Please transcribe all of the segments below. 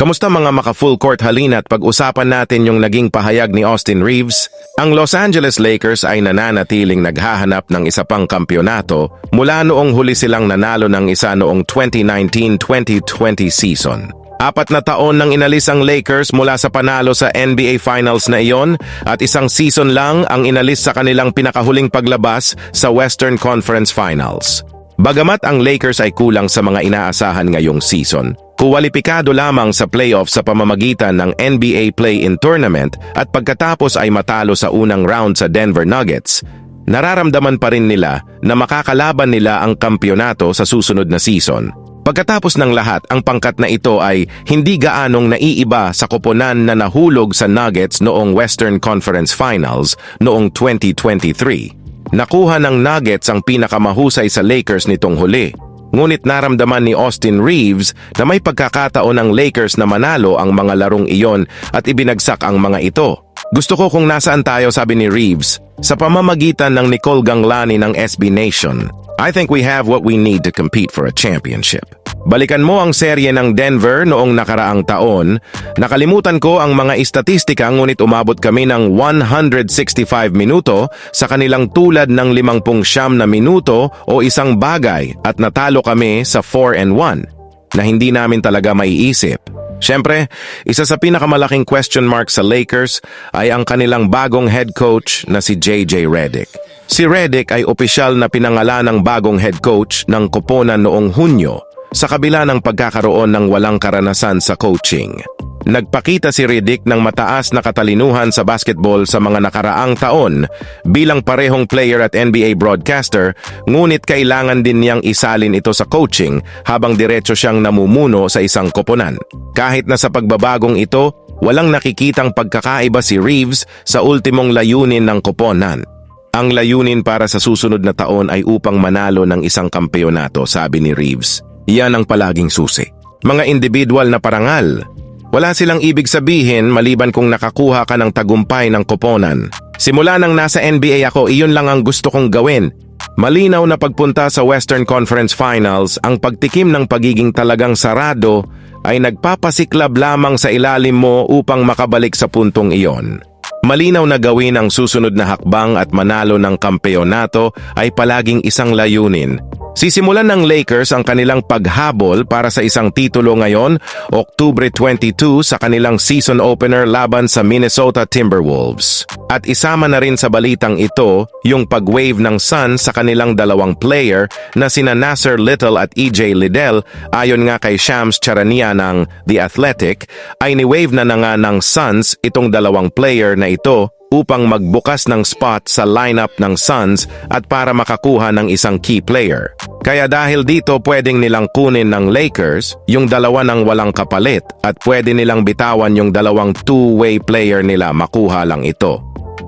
Kamusta mga maka-full court halina't pag-usapan natin yung naging pahayag ni Austin Reeves? Ang Los Angeles Lakers ay nananatiling naghahanap ng isa pang kampyonato mula noong huli silang nanalo ng isa noong 2019-2020 season. Apat na taon nang inalis ang Lakers mula sa panalo sa NBA Finals na iyon at isang season lang ang inalis sa kanilang pinakahuling paglabas sa Western Conference Finals. Bagamat ang Lakers ay kulang sa mga inaasahan ngayong season, kuwalipikado lamang sa playoff sa pamamagitan ng NBA Play-In Tournament at pagkatapos ay matalo sa unang round sa Denver Nuggets, nararamdaman pa rin nila na makakalaban nila ang kampyonato sa susunod na season. Pagkatapos ng lahat, ang pangkat na ito ay hindi gaanong naiiba sa koponan na nahulog sa Nuggets noong Western Conference Finals noong 2023. Nakuha ng Nuggets ang pinakamahusay sa Lakers nitong huli. Ngunit naramdaman ni Austin Reeves na may pagkakataon ng Lakers na manalo ang mga larong iyon at ibinagsak ang mga ito. Gusto ko kung nasaan tayo sabi ni Reeves sa pamamagitan ng Nicole Ganglani ng SB Nation. I think we have what we need to compete for a championship. Balikan mo ang serye ng Denver noong nakaraang taon. Nakalimutan ko ang mga istatistika ngunit umabot kami ng 165 minuto sa kanilang tulad ng 50 siyam na minuto o isang bagay at natalo kami sa 4 and 1 na hindi namin talaga maiisip. Siyempre, isa sa pinakamalaking question mark sa Lakers ay ang kanilang bagong head coach na si JJ Redick. Si Redick ay opisyal na pinangalan ng bagong head coach ng koponan noong Hunyo sa kabila ng pagkakaroon ng walang karanasan sa coaching. Nagpakita si Redick ng mataas na katalinuhan sa basketball sa mga nakaraang taon bilang parehong player at NBA broadcaster ngunit kailangan din niyang isalin ito sa coaching habang diretso siyang namumuno sa isang koponan. Kahit na sa pagbabagong ito, walang nakikitang pagkakaiba si Reeves sa ultimong layunin ng koponan. Ang layunin para sa susunod na taon ay upang manalo ng isang kampeonato, sabi ni Reeves. Yan ang palaging susi. Mga individual na parangal. Wala silang ibig sabihin maliban kung nakakuha ka ng tagumpay ng koponan. Simula nang nasa NBA ako, iyon lang ang gusto kong gawin. Malinaw na pagpunta sa Western Conference Finals, ang pagtikim ng pagiging talagang sarado ay nagpapasiklab lamang sa ilalim mo upang makabalik sa puntong iyon. Malinaw na gawin ang susunod na hakbang at manalo ng kampeonato ay palaging isang layunin. Sisimulan ng Lakers ang kanilang paghabol para sa isang titulo ngayon, Oktubre 22 sa kanilang season opener laban sa Minnesota Timberwolves. At isama na rin sa balitang ito yung pag-wave ng Suns sa kanilang dalawang player na sina Nasser Little at EJ Liddell ayon nga kay Shams Charania ng The Athletic ay ni-wave na na nga ng Suns itong dalawang player na ito upang magbukas ng spot sa lineup ng Suns at para makakuha ng isang key player. Kaya dahil dito pwedeng nilang kunin ng Lakers yung dalawa ng walang kapalit at pwede nilang bitawan yung dalawang two-way player nila makuha lang ito.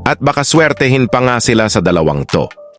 At baka swertehin pa nga sila sa dalawang to.